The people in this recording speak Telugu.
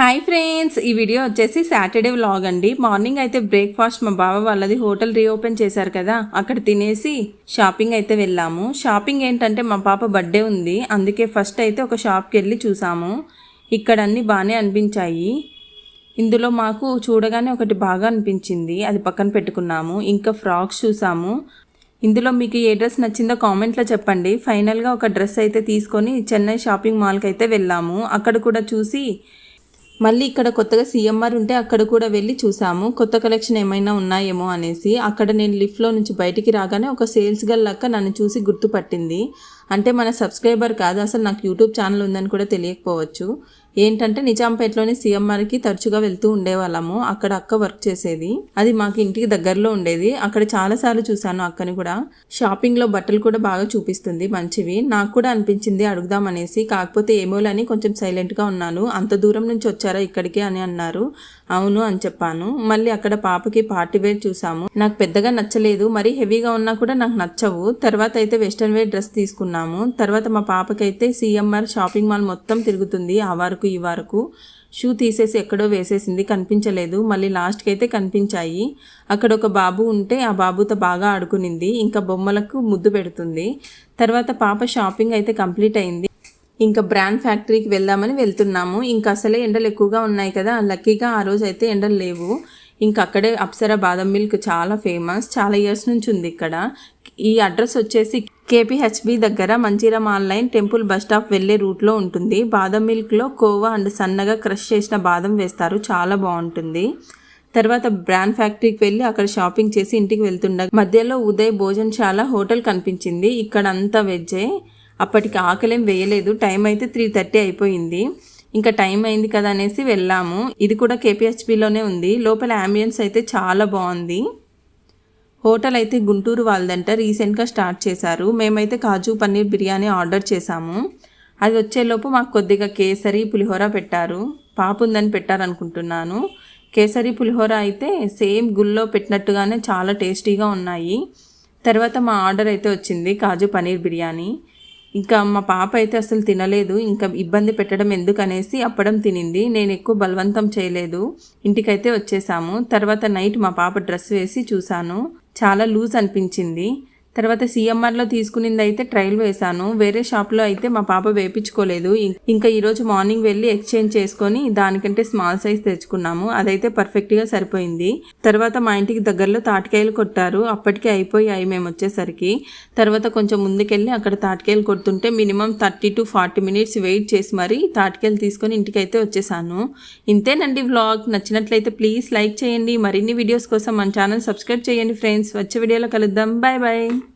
హాయ్ ఫ్రెండ్స్ ఈ వీడియో వచ్చేసి సాటర్డే వ్లాగ్ అండి. మార్నింగ్ అయితే బ్రేక్ఫాస్ట్ మా బావ వాళ్ళది హోటల్ రీఓపెన్ చేశారు కదా అక్కడ తినేసి షాపింగ్ అయితే వెళ్ళాము. షాపింగ్ ఏంటంటే మా పాప బర్త్డే ఉంది అందుకే ఫస్ట్ అయితే ఒక షాప్కి వెళ్ళి చూసాము. ఇక్కడ అన్నీ బాగానే అనిపించాయి. ఇందులో మాకు చూడగానే ఒకటి బాగా అనిపించింది అది పక్కన పెట్టుకున్నాము. ఇంకా ఫ్రాక్స్ చూసాము. ఇందులో మీకు ఏ డ్రెస్ నచ్చిందో కామెంట్లో చెప్పండి. ఫైనల్గా ఒక డ్రెస్ అయితే తీసుకొని చెన్నై షాపింగ్ మాల్కి అయితే వెళ్ళాము. అక్కడ కూడా చూసి మళ్ళీ ఇక్కడ కొత్తగా సీఎంఆర్ ఉంటే అక్కడ కూడా వెళ్ళి చూసాము. కొత్త కలెక్షన్ ఏమైనా ఉన్నాయేమో అనేసి అక్కడ నేను లిఫ్ట్లో నుంచి బయటికి రాగానే ఒక సేల్స్ గల్ లక్క నన్ను చూసి గుర్తుపట్టింది. అంటే మన సబ్స్క్రైబర్ కాదు అసలు నాకు యూట్యూబ్ ఛానల్ ఉందని కూడా తెలియకపోవచ్చు. ఏంటంటే నిజాంపేటలోని సీఎంఆర్కి తరచుగా వెళ్తూ ఉండేవాళ్ళము. అక్కడ అక్క వర్క్ చేసేది. అది మాకు ఇంటికి దగ్గరలో ఉండేది. అక్కడ చాలాసార్లు చూశాను అక్కని కూడా. షాపింగ్లో బట్టలు కూడా బాగా చూపిస్తుంది మంచివి. నాకు కూడా అనిపించింది అడుగుదామనేసి కాకపోతే ఏమోలని కొంచెం సైలెంట్గా ఉన్నాను. అంత దూరం నుంచి వచ్చారా ఇక్కడికి అని అన్నారు. అవును అని చెప్పాను. మళ్ళీ అక్కడ పాపకి పార్టీ వేర్ చూసాము. నాకు పెద్దగా నచ్చలేదు. మరీ హెవీగా ఉన్నా కూడా నాకు నచ్చవు. తర్వాత అయితే వెస్ట్రన్ వేర్ డ్రెస్ తీసుకున్నాము. తర్వాత మా పాపకైతే సిఎంఆర్ షాపింగ్ మాల్ మొత్తం తిరుగుతుంది ఆ వరకు ఈ వరకు. షూ తీసేసి ఎక్కడో వేసేసింది. కనిపించలేదు. మళ్ళీ లాస్ట్కి అయితే కనిపించాయి. అక్కడ ఒక బాబు ఉంటే ఆ బాబుతో బాగా ఆడుకునింది. ఇంకా బొమ్మలకు ముద్దు పెడుతుంది. తర్వాత పాప షాపింగ్ అయితే కంప్లీట్ అయింది. ఇంకా బ్రాండ్ ఫ్యాక్టరీకి వెళ్దామని వెళ్తున్నాము. ఇంకా అసలే ఎండలు ఎక్కువగా ఉన్నాయి కదా. లక్కీగా ఆ రోజు అయితే ఎండలు లేవు. ఇంకా అక్కడే అప్సరా బాదం మిల్క్ చాలా ఫేమస్. చాలా ఇయర్స్ నుంచి ఉంది ఇక్కడ. ఈ అడ్రస్ వచ్చేసి కేపీహెచ్బి దగ్గర మంచిరం ఆన్లైన్ టెంపుల్ బస్ స్టాప్ వెళ్ళే రూట్లో ఉంటుంది. బాదం మిల్క్లో కోవా అండ్ సన్నగా క్రష్ చేసిన బాదం వేస్తారు. చాలా బాగుంటుంది. తర్వాత బ్రాండ్ ఫ్యాక్టరీకి వెళ్ళి అక్కడ షాపింగ్ చేసి ఇంటికి వెళ్తుండగా మధ్యలో ఉదయ్ భోజనశాల హోటల్ కనిపించింది. ఇక్కడ అంతా వెజ్జే. అప్పటికి ఆకలేం వేయలేదు. టైం అయితే త్రీ థర్టీ అయిపోయింది. ఇంకా టైం అయింది కదా అనేసి వెళ్ళాము. ఇది కూడా కేపీహెచ్పిలోనే ఉంది. లోపల అంబియన్స్ అయితే చాలా బాగుంది. హోటల్ అయితే గుంటూరు వాళ్ళదంట. రీసెంట్గా స్టార్ట్ చేశారు. మేమైతే కాజు పన్నీర్ బిర్యానీ ఆర్డర్ చేశాము. అది వచ్చేలోపు మాకు కొద్దిగా కేసరి పులిహోర పెట్టారు. పాప ఉందని పెట్టారనుకుంటున్నాను కేసరి పులిహోర అయితే సేమ్ గుల్లో పెట్టినట్టుగానే చాలా టేస్టీగా ఉన్నాయి. తర్వాత మా ఆర్డర్ అయితే వచ్చింది. కాజు పన్నీర్ బిర్యానీ. ఇంకా మా పాప అయితే అసలు తినలేదు ఇంకా ఇబ్బంది పెట్టడం ఎందుకనేసి అప్పడం తినింది. నేను ఎక్కువ బలవంతం చేయలేదు. ఇంటికైతే వచ్చేసాము. తర్వాత నైట్ మా పాప డ్రెస్ వేసి చూశాను. చాలా లూజ్ అనిపించింది. తర్వాత సిఎంఆర్లో తీసుకునింది అయితే ట్రయల్ వేశాను. వేరే షాప్లో అయితే మా పాప వేపించుకోలేదు. ఇంకా ఈరోజు మార్నింగ్ వెళ్ళి ఎక్స్చేంజ్ చేసుకొని దానికంటే స్మాల్ సైజ్ తెచ్చుకున్నాము. అదైతే పర్ఫెక్ట్గా సరిపోయింది. తర్వాత మా ఇంటికి దగ్గరలో తాటికాయలు కొట్టారు. అప్పటికే అయిపోయాయి మేము వచ్చేసరికి. తర్వాత కొంచెం ముందుకెళ్ళి అక్కడ తాటికాయలు కొడుతుంటే minimum thirty to forty minutes wait చేసి మరీ తాటికాయలు తీసుకొని ఇంటికైతే వచ్చేసాను. ఇంతేనండి వ్లాగ్. నచ్చినట్లయితే ప్లీజ్ లైక్ చేయండి. మరిన్ని వీడియోస్ కోసం మన ఛానల్ సబ్స్క్రైబ్ చేయండి ఫ్రెండ్స్. వచ్చే వీడియోలో కలుద్దాం. Bye bye.